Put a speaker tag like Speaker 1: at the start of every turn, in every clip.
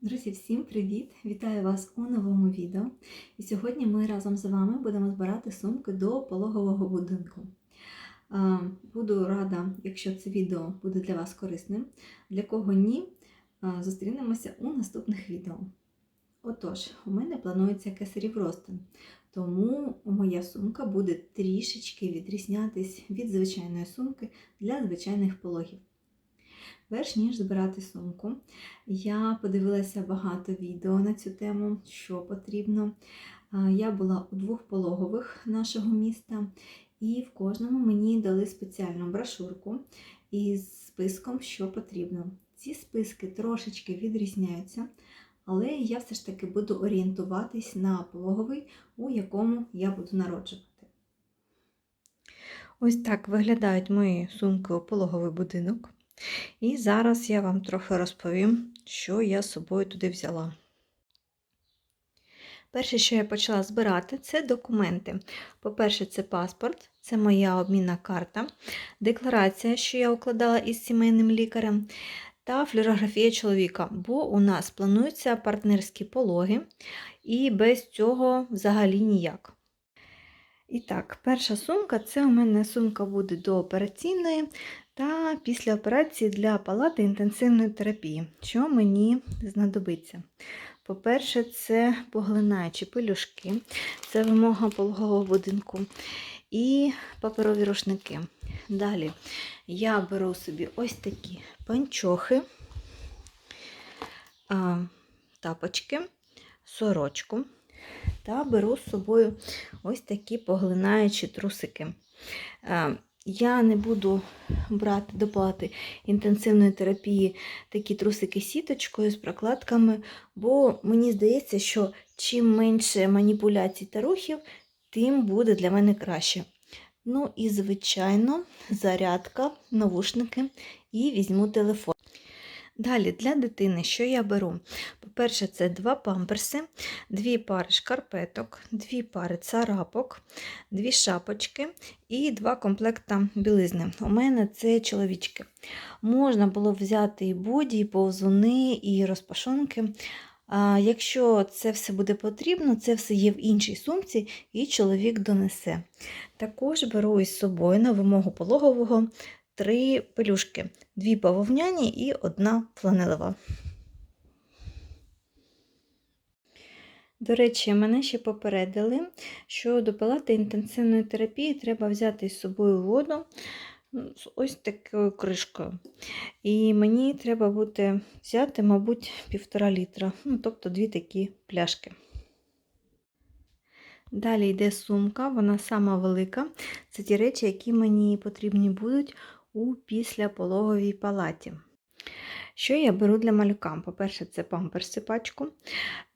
Speaker 1: Друзі, всім привіт! Вітаю вас у новому відео. І сьогодні ми разом з вами будемо збирати сумки до пологового будинку. Буду рада, якщо це відео буде для вас корисним. Для кого ні, зустрінемося у наступних відео. Отож, у мене планується кесарів ростин, тому моя сумка буде трішечки відрізнятись від звичайної сумки для звичайних пологів. Перш ніж збирати сумку, я подивилася багато відео на цю тему, що потрібно. Я була у двох пологових нашого міста, і в кожному мені дали спеціальну брошурку із списком, що потрібно. Ці списки трошечки відрізняються, але я все ж таки буду орієнтуватись на пологовий, у якому я буду народжувати. Ось так виглядають мої сумки у пологовий будинок. І зараз я вам трохи розповім, що я з собою туди взяла. Перше, що я почала збирати, це документи. По-перше, це паспорт, це моя обмінна карта, декларація, що я укладала із сімейним лікарем, та флюорографія чоловіка, бо у нас плануються партнерські пологи, і без цього взагалі ніяк. І так, перша сумка це у мене сумка буде до операційної та після операції для палати інтенсивної терапії, що мені знадобиться. По-перше, це поглинаючі пелюшки, це вимога пологового будинку і паперові рушники. Далі я беру собі ось такі панчохи, тапочки, сорочку та беру з собою ось такі поглинаючі трусики. Я не буду брати до палати інтенсивної терапії такі трусики сіточкою з прокладками, бо мені здається, що чим менше маніпуляцій та рухів, тим буде для мене краще. Ну і, звичайно, зарядка, навушники і візьму телефон. Далі для дитини, що я беру? По-перше, це два памперси, дві пари шкарпеток, дві пари царапок, дві шапочки і два комплекта білизни. У мене це чоловічки. Можна було взяти і боді, і повзуни, і розпашонки. Якщо це все буде потрібно, це все є в іншій сумці, і чоловік донесе. Також беру із собою на вимогу пологового три пелюшки, дві бавовняні і одна фланелева. До речі, мене ще попередили, що до палати інтенсивної терапії треба взяти з собою воду з ось такою кришкою. І мені треба буде взяти, мабуть, півтора літра, ну, тобто дві такі пляшки. Далі йде сумка, вона сама велика. Це ті речі, які мені потрібні будуть у післяпологовій палаті. Що я беру для малюка? По-перше, це памперси пачку.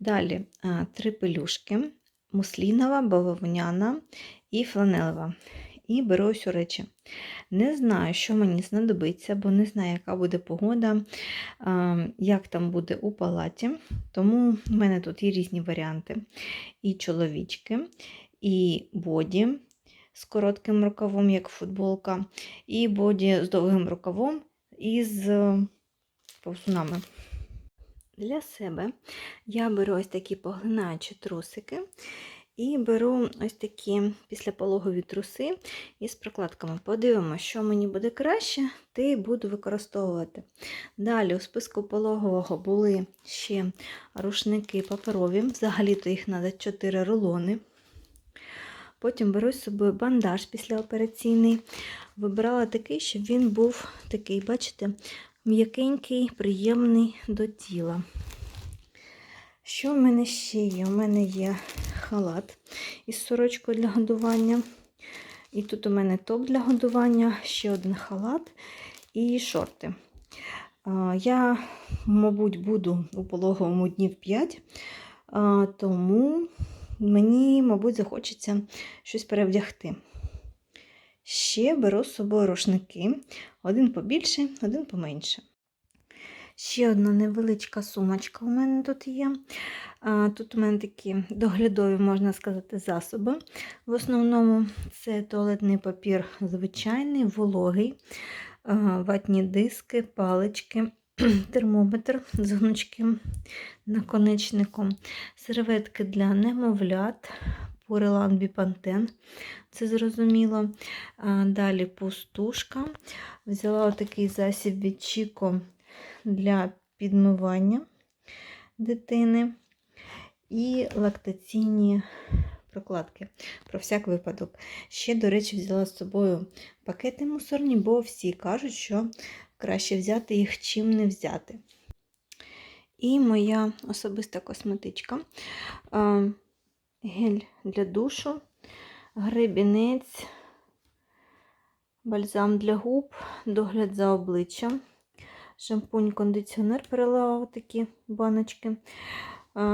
Speaker 1: Далі три пелюшки, муслінова, бавовняна і фланелева. І беру ось у речі. Не знаю, що мені знадобиться, бо не знаю, яка буде погода, як там буде у палаті. Тому в мене тут є різні варіанти. І чоловічки, і боді, з коротким рукавом, як футболка, і боді з довгим рукавом і з повсунами. Для себе я беру ось такі поглинаючі трусики. І беру ось такі післяпологові труси із прокладками. Подивимося, що мені буде краще, те буду використовувати. Далі у списку пологового були ще рушники паперові, взагалі-то їх треба 4 рулони. Потім беру з собою бандаж післяопераційний. Вибирала такий, щоб він був такий, бачите, м'якенький, приємний до тіла. Що в мене ще є? У мене є халат із сорочкою для годування. І тут у мене топ для годування, ще один халат і шорти. Я, мабуть, буду у пологовому днів 5, тому мені, мабуть, захочеться щось перевдягти. Ще беру з собою рушники, один побільше, один поменше. Ще одна невеличка сумочка у мене тут є. Тут у мене такі доглядові, можна сказати, засоби. В основному це туалетний папір звичайний, вологий, ватні диски, палички, термометр з гнучким наконечником, серветки для немовлят, Пурелан Біпантен, це зрозуміло. Далі пустушка. Взяла отакий засіб від Чіко для підмивання дитини і лактаційні прокладки про всяк випадок. Ще, до речі, взяла з собою пакети мусорні, бо всі кажуть, що краще взяти їх, чим не взяти. І моя особиста косметичка. Гель для душу, гребінець, бальзам для губ, догляд за обличчям, шампунь, кондиціонер перелила в такі баночки,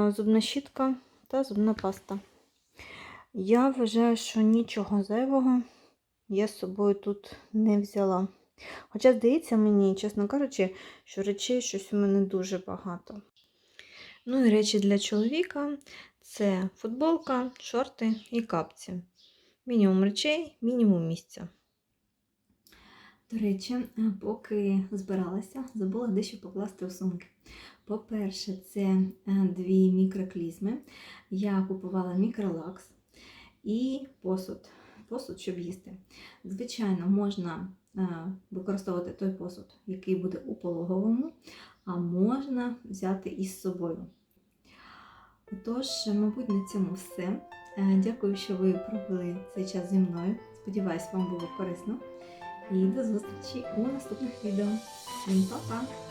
Speaker 1: зубна щітка та зубна паста. Я вважаю, що нічого зайвого я з собою тут не взяла. Хоча, здається мені, чесно кажучи, що речей щось у мене дуже багато. Ну і речі для чоловіка це футболка, шорти і капці. Мінімум речей, мінімум місця. До речі, поки збиралася, забула дещо покласти у сумки. По-перше, це е, дві мікроклізми. Я купувала мікролакс і посуд. Посуд, щоб їсти. Звичайно, можна використовувати той посуд, який буде у пологовому, а можна взяти із собою. Отож, мабуть, на цьому все. Е, Дякую, що ви провели цей час зі мною. Сподіваюсь, вам було корисно. І до зустрічі у наступних відео. Всім па-па!